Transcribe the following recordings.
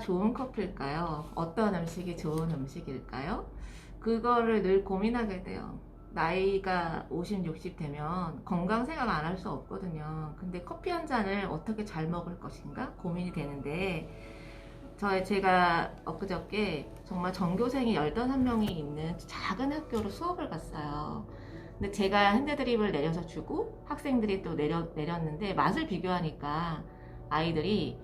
좋은 커피일까요? 어떤 음식이 좋은 음식일까요? 그거를 늘 고민하게 돼요. 나이가 50, 60 되면 건강 생각 안 할 수 없거든요. 근데 커피 한 잔을 어떻게 잘 먹을 것인가 고민이 되는데 저 제가 엊그저께 정말 전교생이 15명이 있는 작은 학교로 수업을 갔어요. 근데 제가 핸드드립을 내려서 주고 학생들이 또 내려, 내렸는데 맛을 비교하니까 아이들이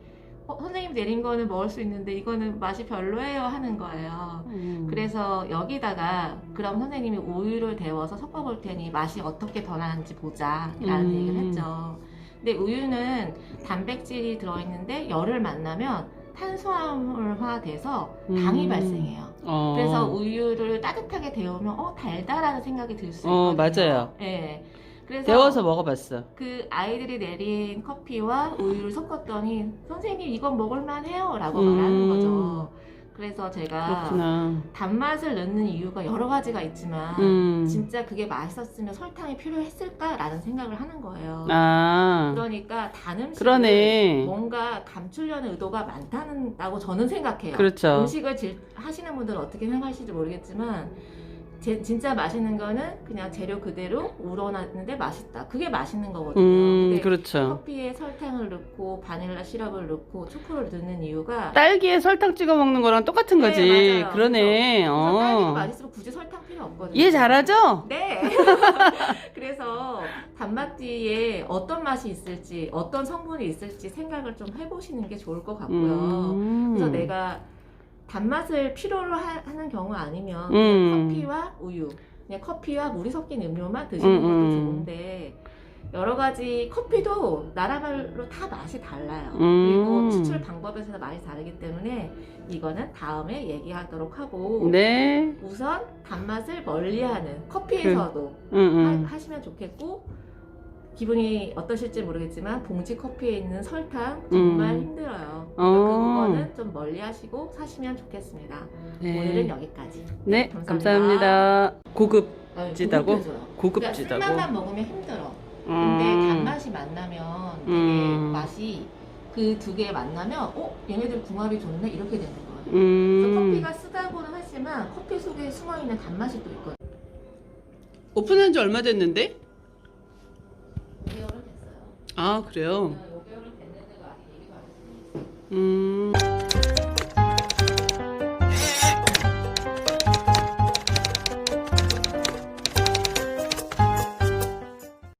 어, 선생님 내린 거는 먹을 수 있는데 이거는 맛이 별로예요 하는 거예요. 음. 그래서 여기다가 그럼 선생님이 우유를 데워서 섞어볼 테니 맛이 어떻게 변하는지 보자 라는 음. 얘기를 했죠. 근데 우유는 단백질이 들어있는데 열을 만나면 탄수화물화돼서 당이 음. 발생해요. 어. 그래서 우유를 따뜻하게 데우면 어 달다라는 생각이 들수 어, 있거든요. 맞아요. 예. 그래서 데워서 먹어봤어. 그 아이들이 내린 커피와 우유를 섞었더니 선생님 이건 먹을만 해요라고 음. 말하는 거죠. 그래서 제가 그렇구나. 단맛을 넣는 이유가 여러 가지가 있지만 음. 진짜 그게 맛있었으면 설탕이 필요했을까라는 생각을 하는 거예요. 아. 그러니까 단 음식을 그러네. 뭔가 감추려는 의도가 많다고 저는 생각해요. 그렇죠. 음식을 질- 하시는 분들은 어떻게 생각하실지 모르겠지만 제- 진짜 맛있는 거는 그냥 재료 그대로 우러났는데 맛있다. 그게 맛있는 거거든요. 음, 그렇죠. 커피에 설탕을 넣고 바닐라 시럽을 넣고 초코를 넣는 이유가 딸기에 설탕 찍어 먹는 거랑 똑같은 네, 거지. 맞아요. 그러네. 그래서 딸기가 어. 맛있으면 굳이 설탕 필요 없거든요. 이해 잘하죠? 네. 그래서 단맛 뒤에 어떤 맛이 있을지, 어떤 성분이 있을지 생각을 좀 해보시는 게 좋을 것 같고요. 음. 그래서 내가 단맛을 필요로 하, 는 경우 아니면 음. 커피와 우유, 그냥 커피와 물이 섞인 음료만 드시는 음, 것도 음. 좋은데 여러 가지 커피도 나라별로 다 맛이 달라요. 음. 그리고 추출 방법에서 맛이 다르기 때문에 이거는 다음에 얘기하도록 하고 네. 우선 단맛을 멀리하는 커피에서도 응, 응. 하, 시면 좋겠고 기분이 어떠실지 모르겠지만 봉지 커피에 있는 설탕 정말 음. 힘들어요. 어. 그러니까 그거는 좀 멀리 하시고 사시면 좋겠습니다. 오늘은 네. 여기까지. 네, 감사합니다. 감사합니다. 고급. 아유, 찌다고? 고급져요. 고급지다고. 그러니까 술맛만 먹으면 힘들어. 근데 음. 단맛이 만나면 되게 음. 맛이 그 두 개 만나면 어 얘네들 궁합이 좋네 이렇게 되는 거예요. 그래서 음. 커피가 쓰다고는 하지만 커피 속에 숨어 있는 단맛이 또 있거든요. 오픈한 지 얼마 됐는데? 5개월은 됐어요. 아, 그래요? 5개월은 됐는데도 아직 얘기가 안 했어요. 음.